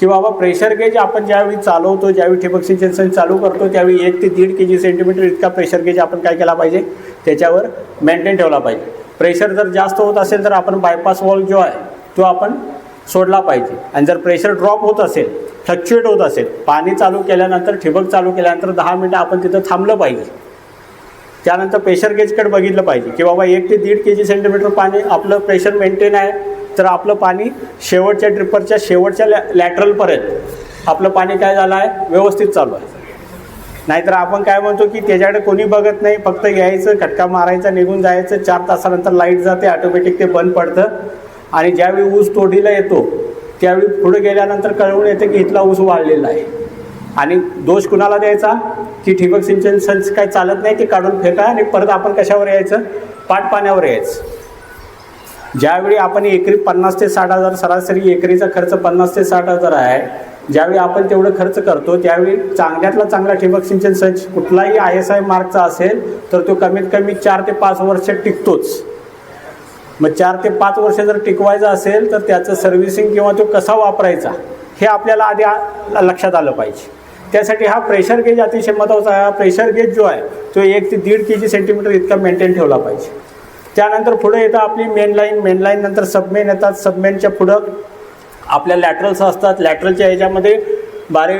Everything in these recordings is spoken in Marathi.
की बाबा प्रेशर गेज आपण ज्यावेळी चालवतो ज्यावेळी ठिबक सिंचन चालू करतो त्यावेळी एक ते दीड के जी सेंटीमीटर इतका प्रेशर गेज आपण काय केला पाहिजे? त्याच्यावर मेंटेन ठेवला पाहिजे. प्रेशर जर जास्त होत असेल तर आपण बायपास वॉल जो आहे तो आपण सोडला पाहिजे. आणि जर प्रेशर ड्रॉप होत असेल फ्लक्च्युएट होत असेल पाणी चालू केल्यानंतर ठिबक चालू केल्यानंतर दहा मिनटं आपण तिथं थांबलं पाहिजे. त्यानंतर प्रेशर गेजकडे बघितलं पाहिजे की बाबा एक ते दीड के जी सेंटीमीटर पाणी आपलं प्रेशर मेंटेन आहे. तर आपलं पाणी शेवटच्या ड्रिपरच्या शेवटच्या लॅ लॅटरलपर्यंत आपलं पाणी काय झालं आहे? व्यवस्थित चालू आहे. नाहीतर आपण काय म्हणतो की त्याच्याकडे कोणी बघत नाही फक्त यायचं खटका मारायचा निघून जायचं चार तासानंतर लाइट जाते ऑटोमॅटिक ते बंद पडतं. आणि ज्यावेळी ऊस तोडीला येतो त्यावेळी पुढे गेल्यानंतर कळवून येतं की इथला ऊस वाढलेला आहे. आणि दोष कुणाला द्यायचा? की ठिबक सिंचन संच काय चालत नाही ते काढून फेका आणि परत आपण कशावर यायचं? पाट पाण्यावर यायचं. ज्यावेळी आपण एकरी पन्नास ते साठ हजार सरासरी एकरीचा खर्च पन्नास ते साठ हजार आहे ज्यावेळी आपण तेवढं खर्च करतो त्यावेळी चांगल्यातला चांगला ठिबक सिंचन संच कुठलाही आय एस आय मार्कचा असेल तर तो कमीत कमी चार ते पाच वर्ष टिकतोच. मग चार ते पाच वर्ष जर टिकवायचा असेल तर त्याचं सर्व्हिसिंग किंवा तो कसा वापरायचा हे आपल्याला आधी लक्षात आलं पाहिजे. त्यासाठी हा प्रेशर गेज अतिशय महत्त्वाचा आहे. हा प्रेशर गेज जो आहे तो एक ते दीड के जी सेंटीमीटर इतका मेंटेन ठेवला पाहिजे. त्यानंतर पुढे येतं आपली मेन लाईन मेन लाईन नंतर सबमेन येतात. सबमेनच्या पुढं आपल्या लॅटरल्स असतात. लॅटरलच्या ह्याच्यामध्ये बारे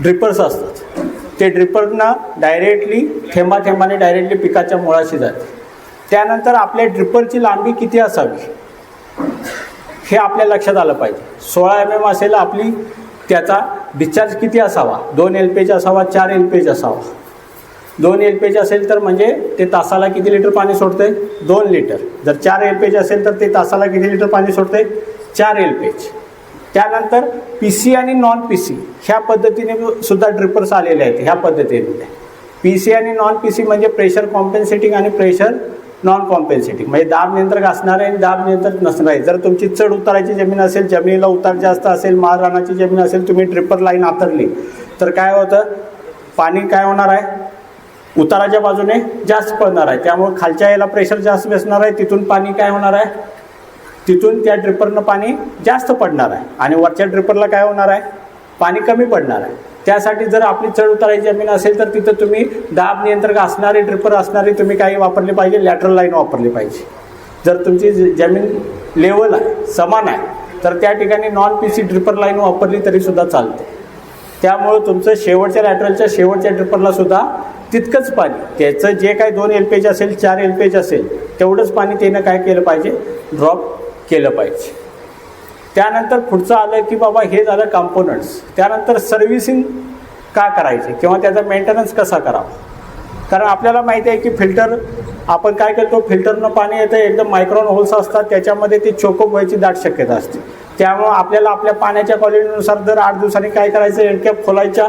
ड्रिपर्स असतात. ते ड्रिपरना डायरेक्टली थेंबा थेंबाने डायरेक्टली पिकाच्या मुळाशी जाते. त्यानंतर आपल्या ड्रिपरची लांबी किती असावी? हे आपल्या लक्षात आलं पाहिजे. सोळा एम एम असेल आपली त्याचा डिस्चार्ज किती असावा? दोन एल पेज असावा चार एल पेज असावा. दोन एल पेज असेल तर म्हणजे ते तासाला किती लिटर पाणी सोडते दोन लिटर. जर चार एल पेज असेल तर ते तासाला किती लिटर पाणी सोडते चार एल पेज त्यानंतर पी सी आणि नॉन पी सी ह्या पद्धतीने सुद्धा ड्रिपर्स आलेले आहेत ह्या पद्धतीने. पी सी आणि नॉन पी सी म्हणजे प्रेशर कॉम्पेन्सेटिंग आणि प्रेशर नॉन कॉम्पेन्सेटिंग म्हणजे दाब नियंत्रक असणार आहे आणि दाब नियंत्रक नसणार. आहे जर तुमची चढ उताराची जमीन असेल जमिनीला उतार जास्त असेल माळ जमीन असेल तुम्ही ट्रिपर लाईन आतरली. तर काय होतं? पाणी काय होणार आहे? उताराच्या बाजूने जास्त पडणार आहे. त्यामुळे खालच्या याला प्रेशर जास्त बसणार आहे. तिथून पाणी काय होणार आहे? तिथून त्या ड्रिपरनं पाणी जास्त पडणार आहे. आणि वरच्या ड्रिपरला काय होणार आहे? पाणी कमी पडणार आहे. त्यासाठी जर आपली चढ उताराची जमीन असेल तर तिथं तुम्ही दाब नियंत्रक असणारे ड्रिपर असणारे तुम्ही काही वापरले पाहिजे लॅटरल लाईन वापरली पाहिजे. जर तुमची ज- जमीन लेवल आहे समान आहे तर त्या ठिकाणी non P C dripper line वापरली तरीसुद्धा चालते. त्यामुळं तुमचं शेवटच्या लॅटरलच्या शेवटच्या ड्रिपरला सुद्धा तितकंच पाणी त्याचं जे काय दोन एल पी एच असेल चार एल पी एच असेल तेवढंच पाणी त्यानं काय केलं पाहिजे? ड्रॉप केलं पाहिजे. त्यानंतर पुढचं आलं की बाबा हे झालं कंपोनंट्स त्यानंतर सर्व्हिसिंग का करायचे? किंवा त्याचा मेंटेनन्स कसा करावा? कारण आपल्याला माहिती आहे की फिल्टर आपण काय करतो फिल्टरनं पाणी येतं एकदम मायक्रॉन होल्स असतात त्याच्यामध्ये ते चोकोप व्हायची दाट शक्यता असते. त्यामुळं आपल्याला आपल्या पाण्याच्या क्वालिटीनुसार दर आठ दिवसांनी काय करायचं? एंडकॅप खोलायच्या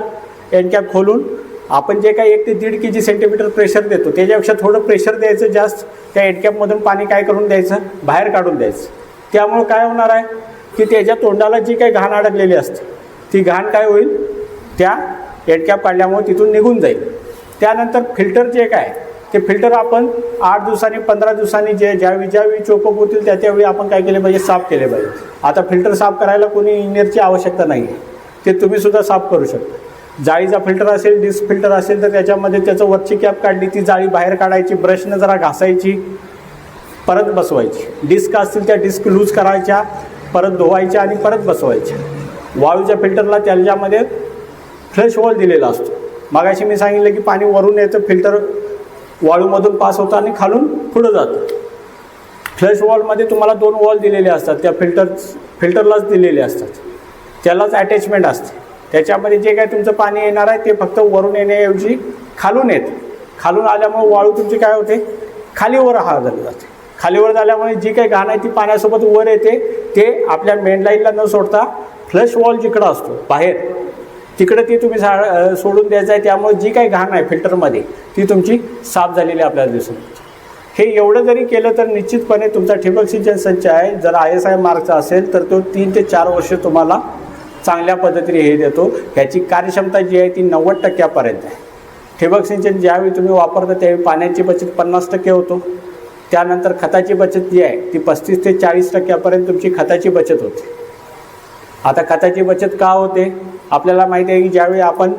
एंडकॅप खोलून आपण जे काही एक ते दीड के जी सेंटीमीटर प्रेशर देतो त्याच्यापेक्षा थोडं प्रेशर द्यायचं जास्त त्या एंडकॅपमधून पाणी काय करून द्यायचं? बाहेर काढून द्यायचं. त्यामुळं काय होणार आहे? की त्याच्या तोंडाला जी काही घाण अडकलेली असते ती घाण काय होईल? त्या हेडकॅप काढल्यामुळे तिथून निघून जाईल. त्यानंतर फिल्टर जे काय ते फिल्टर आपण आठ दिवसांनी पंधरा दिवसांनी जे ज्यावेळी ज्यावेळी चोकअप होतील त्या त्यावेळी आपण काय केले पाहिजे? साफ केले पाहिजे. आता फिल्टर साफ करायला कोणी इंजिनियरची आवश्यकता नाही आहे ते तुम्हीसुद्धा साफ करू शकता. जाळीचा फिल्टर असेल डिस्क फिल्टर असेल तर त्याच्यामध्ये त्याचं वरची कॅप काढली ती जाळी बाहेर काढायची ब्रशनं जरा घासायची परत बसवायची. डिस्क असतील त्या डिस्क लूज करायच्या परत धुवायच्या आणि परत बसवायच्या. वाळूच्या फिल्टरला त्याच्यामध्ये फ्रेश वॉल दिलेला असतो. मागाशी मी सांगितलं की पाणी वरून येतं फिल्टर वाळूमधून पास होतं आणि खालून पुढं जातं. फ्लश वॉलमध्ये तुम्हाला दोन वॉल दिलेले असतात त्या फिल्टर फिल्टरलाच दिलेले असतात. त्यालाच अटॅचमेंट असते. त्याच्यामध्ये जे काय तुमचं पाणी येणार आहे ते फक्त वरून येण्याऐवजी खालून येते. खालून आल्यामुळे वाळू तुमची काय होते? खालीवर हा झाली जाते. खालीवर झाल्यामुळे जी काही घाण आहे ती पाण्यासोबत वर येते ते आपल्या मेन लाईनला न सोडता फ्लश वॉल जिकडं असतो बाहेर. तिकडे ती तुम्ही झाड सोडून द्यायचं आहे त्यामुळे जी काही घाण आहे फिल्टरमध्ये ती तुमची साफ झालेली आपल्याला दिसून हे एवढं जरी केलं तर निश्चितपणे तुमचा ठिबक सिंचन संच आहे. जर आय एस आय मार्कचा असेल तर तो तीन ते चार वर्ष तुम्हाला चांगल्या पद्धतीने हे देतो. ह्याची कार्यक्षमता जी आहे ती नव्वद टक्क्यापर्यंत आहे. ठिबक सिंचन ज्यावेळी तुम्ही वापरता त्यावेळी पाण्याची बचत पन्नास टक्के होतो. त्यानंतर खताची बचत जी आहे ती पस्तीस ते चाळीस टक्क्यापर्यंत तुमची खताची बचत होते. आता खताची बचत का होते? आपल्याला माहिती आहे की ज्यावेळी आपण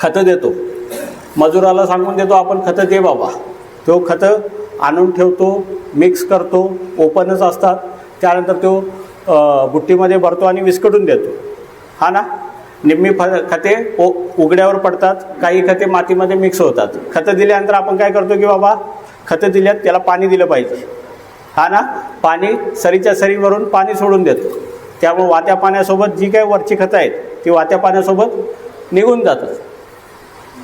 खतं देतो मजुराला सांगून देतो आपण खतं दे बाबा. तो खतं आणून ठेवतो मिक्स करतो ओपनच असतात. त्यानंतर तो बुट्टीमध्ये भरतो आणि विस्कटून देतो. हा ना? निम्मी फ खते ओ उघड्यावर पडतात काही खते मातीमध्ये मिक्स होतात. खतं दिल्यानंतर आपण काय करतो की बाबा खतं दिल्यात त्याला पाणी दिलं पाहिजे. हा ना? पाणी सरीच्या सरीवरून पाणी सोडून देतो. त्यामुळे वात्या पाण्यासोबत जी काही वरची खतं आहेत ती वात्या पाण्यासोबत निघून जातात.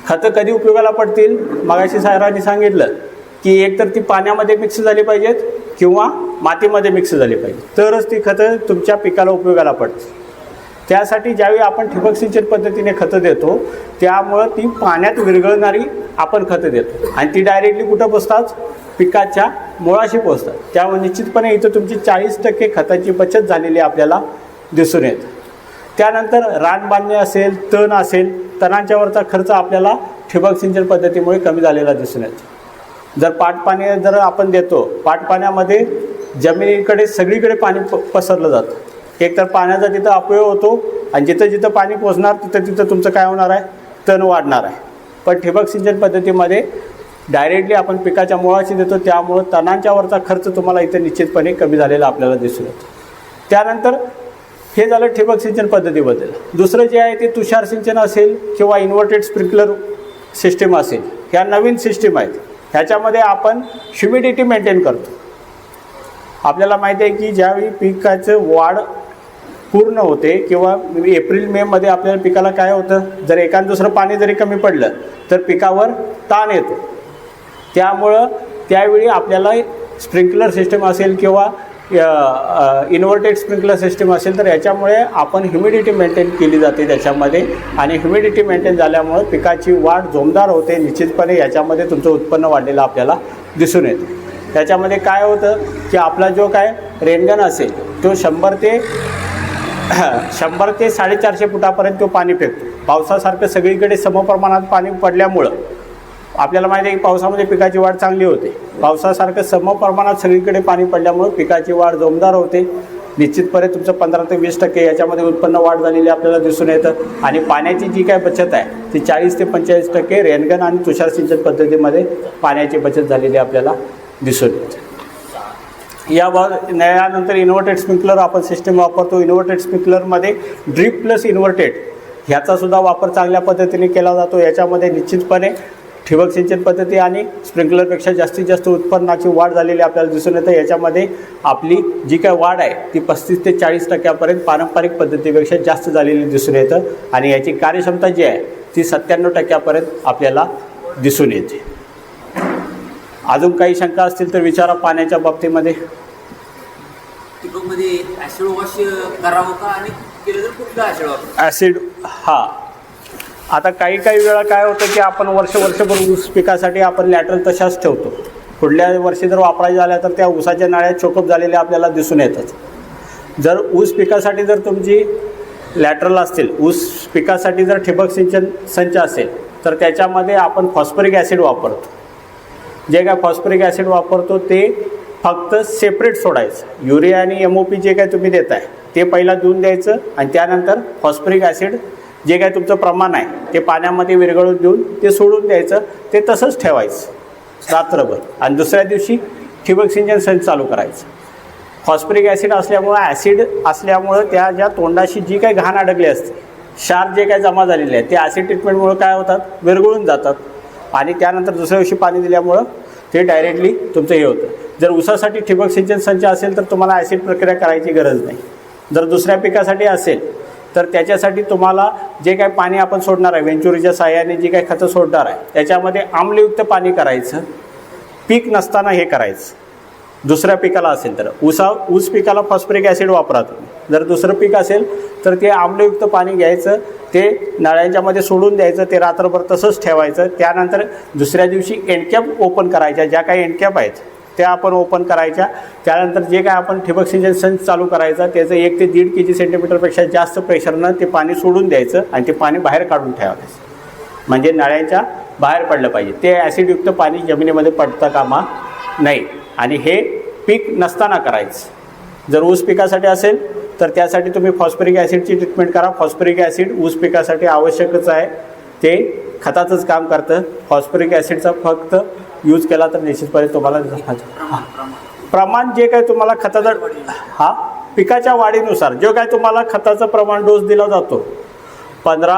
खतं कधी उपयोगाला पडतील? मगाशी साहेबांनी सांगितलं की एकतर ती पाण्यामध्ये मिक्स झाली पाहिजेत किंवा मातीमध्ये मिक्स झाली पाहिजे तरच ती खतं तुमच्या पिकाला उपयोगाला पडतील. त्यासाठी ज्यावेळी आपण ठिबक सिंचन पद्धतीने खतं देतो त्यामुळं ती पाण्यात विरघळणारी आपण खतं देतो. आणि ती डायरेक्टली कुठं पोचतात? पिकाच्या मुळाशी पोचतात. त्यामुळे निश्चितपणे इथं तुमची चाळीस टक्के खताची बचत झालेली आपल्याला दिसून येते. त्यानंतर रान बांधणे असेल तण असेल तणांच्यावरचा खर्च आपल्याला ठिबक सिंचन पद्धतीमुळे कमी झालेला दिसून येतो. जर पाटपाणी जर आपण देतो पाटपाण्यामध्ये जमिनीकडे सगळीकडे पाणी प पसरलं जातं. एकतर पाण्याचा तिथं अपव्यय होतो आणि जिथं जिथं पाणी पोचणार तिथं तिथं तुमचं काय होणार आहे? तण वाढणार आहे. पण ठिबक सिंचन पद्धतीमध्ये डायरेक्टली आपण पिकाच्या मुळाशी देतो त्यामुळं तणांच्यावरचा खर्च तुम्हाला इथं निश्चितपणे कमी झालेला आपल्याला दिसून येतो. त्यानंतर हे झालं ठिबक सिंचन पद्धतीबद्दल. दुसरं जे आहे ते तुषार सिंचन असेल किंवा इन्व्हर्टेड स्प्रिंकलर सिस्टीम असेल ह्या नवीन सिस्टीम आहेत. ह्याच्यामध्ये आपण ह्युमिडिटी मेंटेन करतो. आपल्याला माहिती आहे की ज्यावेळी पिकाचं वाढ पूर्ण होते किंवा एप्रिल मेमध्ये आपल्याला पिकाला काय होतं? जर एखादं दुसरं पाणी जरी कमी पडलं तर पिकावर ताण येतो. त्यामुळं त्यावेळी आपल्याला स्प्रिंकलर सिस्टम असेल किंवा इन्व्हर्टेड स्प्रिंकलर सिस्टम असेल तर याच्यामुळे आपण ह्युमिडिटी मेंटेन केली जाते त्याच्यामध्ये. आणि ह्युमिडिटी मेंटेन झाल्यामुळे पिकाची वाढ जोमदार होते. निश्चितपणे याच्यामध्ये तुमचं उत्पन्न वाढलेलं आपल्याला दिसून येतं. त्याच्यामध्ये काय होतं? की आपला जो काय रेनगन असेल तो शंभर ते शंभर ते साडेचारशे फुटापर्यंत तो पाणी फेकतो पावसासारखं सगळीकडे समप्रमाणात पाणी पडल्यामुळं आपल्याला माहिती आहे की पावसामध्ये पिकाची वाढ चांगली होते. पावसासारखं समप्रमाणात सगळीकडे पाणी पडल्यामुळं पिकाची वाढ जोमदार होते. निश्चितपणे तुमचं पंधरा ते वीस टक्के याच्यामध्ये उत्पन्न वाढ झालेली आपल्याला दिसून येतं. आणि पाण्याची जी काय बचत आहे ती चाळीस ते पंचेचाळीस टक्के रेनगन आणि तुषार सिंचन पद्धतीमध्ये पाण्याची बचत झालेली आपल्याला दिसून येते. या वा यानंतर इन्व्हर्टेड स्प्रिंकलर आपण सिस्टम वापरतो. इन्व्हर्टेड स्प्रिंकलरमध्ये ड्रीप प्लस इन्व्हर्टेड ह्याचासुद्धा वापर चांगल्या पद्धतीने केला जातो. याच्यामध्ये निश्चितपणे ठिबक सिंचन पद्धती आणि स्प्रिंकलरपेक्षा जास्तीत जास्त उत्पन्नाची वाढ झालेली आपल्याला दिसून येतं. याच्यामध्ये आपली जी काय वाढ आहे ती पस्तीस ते चाळीस टक्क्यापर्यंत पारंपरिक पद्धतीपेक्षा जास्त झालेली दिसून येतं आणि याची कार्यक्षमता जी आहे ती सत्त्याण्णव टक्क्यापर्यंत आपल्याला दिसून येते. अजून काही शंका असतील तर विचारा पाण्याच्या बाबतीमध्ये. ॲसिड वॉश करावं का आणि केलं तर कुठलं ॲसिड वॉश ॲसिड हा. आता काही काही वेळा काय होतं की आपण वर्ष वर्षभर ऊस पिकासाठी आपण लॅटरल तशाच ठेवतो. पुढल्या वर्षी जर वापरायच्या झाल्या तर त्या ऊसाच्या नाळ्या चोकअप झालेल्या आपल्याला दिसून येतात. जर ऊस पिकासाठी जर तुमची लॅटरल असतील ऊस पिकासाठी जर ठिबक सिंचन संच असेल तर त्याच्यामध्ये आपण फॉस्फरिक ॲसिड वापरतो. जे काय फॉस्फरिक ॲसिड वापरतो ते फक्त सेपरेट सोडायचं. युरिया आणि एम ओ पी जे काय तुम्ही देताय ते पहिला देऊन द्यायचं आणि त्यानंतर फॉस्फरिक ॲसिड जे काय तुमचं प्रमाण आहे ते पाण्यामध्ये विरघळून देऊन ते सोडून द्यायचं ते तसंच ठेवायचं. रात्रभर आणि दुसऱ्या दिवशी ठिबक सिंचन संच चालू करायचं. फॉस्फरिक ॲसिड असल्यामुळं ॲसिड असल्यामुळं त्या ज्या तोंडाशी जी काही घाण अडकली असते क्षार जे काही जमा झालेले आहे ते ॲसिड ट्रीटमेंटमुळं काय होतात? विरघळून जातात. आणि त्यानंतर दुसऱ्या दिवशी पाणी दिल्यामुळं ते डायरेक्टली तुमचं हे होतं. जर ऊसासाठी ठिबक सिंचन संच असेल तर तुम्हाला ॲसिड प्रक्रिया करायची गरज नाही. जर दुसऱ्या पिकासाठी असेल तर त्याच्यासाठी तुम्हाला जे काय पाणी आपण सोडणार आहे वेंचुरीच्या साह्याने जी काही खतं सोडणार आहे त्याच्यामध्ये आम्लयुक्त पाणी करायचं. पीक नसताना हे करायचं. दुसऱ्या पिकाला असेल तर. ऊसा ऊस पिकाला फॉस्फरिक ॲसिड वापरा तुम्ही जर दुसरं पीक असेल तर ते आम्लयुक्त पाणी घ्यायचं ते नळ्यांच्यामध्ये सोडून द्यायचं ते रात्रभर तसंच ठेवायचं. त्यानंतर दुसऱ्या दिवशी एनकॅप ओपन करायच्या. ज्या काही एनकॅप आहेत त्या आपण ओपन करायच्या. त्यानंतर जे काय आपण ठिबक सिंचन संच चालू करायचं त्याचं एक ते दीड के जी सेंटीमीटरपेक्षा जास्त प्रेशरनं ते पाणी सोडून द्यायचं आणि ते पाणी बाहेर काढून ठेवायचं म्हणजे नळ्यांच्या बाहेर पडलं पाहिजे. ते ॲसिडयुक्त पाणी जमिनीमध्ये पडता कामा नाही. आणि हे पीक नसताना करायचं. जर ऊस पिकासाठी असेल तर त्यासाठी तुम्ही फॉस्फरिक ॲसिडची ट्रीटमेंट करा. फॉस्फरिक ॲसिड ऊस पिकासाठी आवश्यकच आहे. ते खताचंच काम करतं. फॉस्फरिक ॲसिडचा फक्त यूज केला तर निश्चितपणे तुम्हाला प्रमाण जे काय तुम्हाला खताचा हा? पिकाच्या वाढीनुसार जो काय तुम्हाला खताचं प्रमाण डोस दिला जातो पंधरा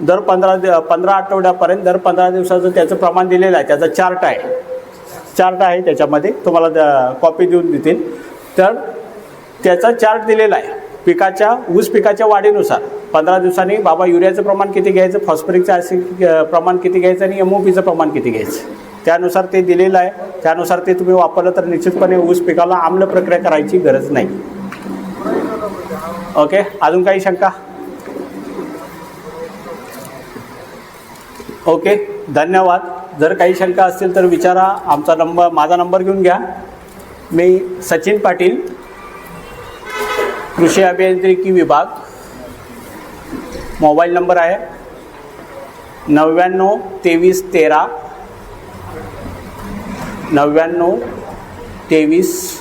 दर पंधरा दि- पंधरा आठवड्यापर्यंत दर पंधरा दिवसाचं त्याचं प्रमाण दिलेलं आहे. त्याचा चार्ट आहे. चार्ट आहे त्याच्यामध्ये तुम्हाला कॉपी देऊन देतील. तर त्याचा चार्ट दिलेला आहे. पिकाच्या ऊस पिकाच्या वाढीनुसार. पंधरा दिवसांनी बाबा युरियाचं प्रमाण किती घ्यायचं फॉस्फरिकचं ॲसिड प्रमाण किती घ्यायचं आणि एम ओ पीचं प्रमाण किती घ्यायचं? त्यानुसार ते दिलेलं आहे. त्यानुसार ते तुम्ही वापरलं तर निश्चितपणे ऊस पिकाला आम्ल प्रक्रिया करायची गरज नाही. ओके? अजून काही शंका? ओके धन्यवाद. जर काही शंका असतील तर विचारा. आमचा नंबर माझा नंबर घेऊन घ्या. मी सचिन पाटील कृषी अभियांत्रिकी विभाग. मोबाईल नंबर आहे नव्याण्णव तेवीस तेरा नव्याण्णव तेवीस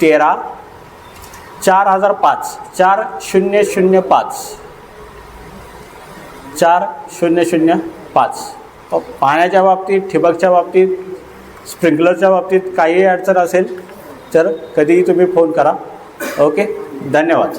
तेरा चार हजार पाच चार शून्य शून्य पाच. चार शून्य शून्य पाच. पाण्याच्या बाबतीत ठिबकच्या बाबतीत स्प्रिंकलरच्या बाबतीत काहीही अडचण असेल तर कधीही तुम्ही फोन करा. ओके? धन्यवाद.